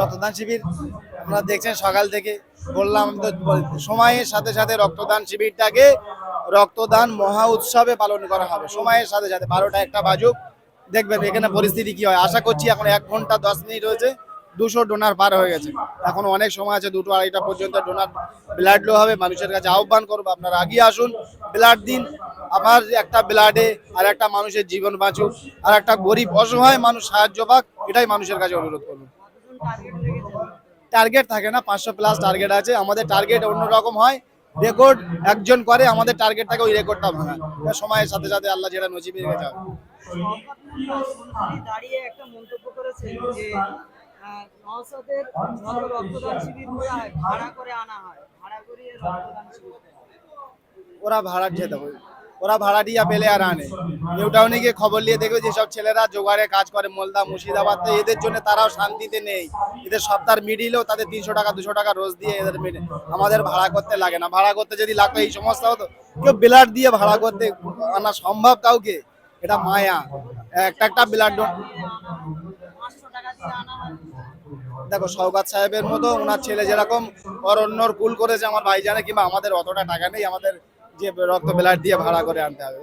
রক্তদান শিবির, আপনারা দেখছেন সকাল থেকে বললাম তো সময়ের সাথে সাথে রক্তদান শিবিরটাকে রক্তদান মহা উৎসবে পালন করা হবে। সময়ের সাথে সাথে বারোটা একটা বাজুক। দেখবেন এখানে পরিস্থিতি কি হয়? আশা করছি এখন এক ঘণ্টা দশ মিনিট হয়েছে। দুশো ডোনার পার হয়ে গেছে। এখন অনেক সময় আছে, দুটো আড়াইটা পর্যন্ত ডোনার ব্লাড লো হবে। মানুষের কাছে আহ্বান করব, আপনারা আগিয়ে আসুন। ব্লাড দিন। আমার একটা ব্লাডে আর একটা মানুষের জীবন বাঁচুক। আর একটা গরিব অসহায় মানুষ সাহায্য পাক, এটাই মানুষের কাছে অনুরোধ করব। টার্গেট থাকে না, পাঁচশো প্লাস টার্গেট আছে। আমাদের টার্গেট অন্যরকম হয়। রেকর্ড একজন করে, আমাদের টার্গেট থাকে ওই রেকর্ডটা ভাঙা সময়ের সাথে সাথে আল্লাহ যেটা নজিবে রেখে আহ, নওশাদের রক্তদান শিবির করা হয় ভাড়া করে আনা হয় ভাড়া করিয়ে রক্তদান শিবির ওরা ভাড়া দিয়ে দেবো। ওরা ভাড়া দিয়ে পেলে আর আনে। নিউ টাউনে গিয়ে খবর নিয়ে দেখবে যেসব ছেলেরা জোগাড়ে কাজ করে মোলদা মুর্শিদাবাদ এদের জন্য তারাও শান্তিতে নেই। এদের সপ্তাহ মিডিলেও তাদের তিনশো টাকা দুশো টাকা রোজ দিয়ে এদের মিডে আমাদের ভাড়া করতে লাগে না। ভাড়া করতে যদি লাগতো এই সমস্যা হতো। কেউ ব্লাড দিয়ে ভাড়া করতে আনা সম্ভব কাউকে? এটা মায়া। একটা একটা ব্লাড দেখো সৌগাত সাহেবের মতো ওনার ছেলে যেরকম অরণ্যর কুল করেছে আমার ভাই জানে কিংবা আমাদের অতটা টাকা নেই, আমাদের যে রক্ত ব্লাড দিয়ে ভাড়া করে আনতে হবে।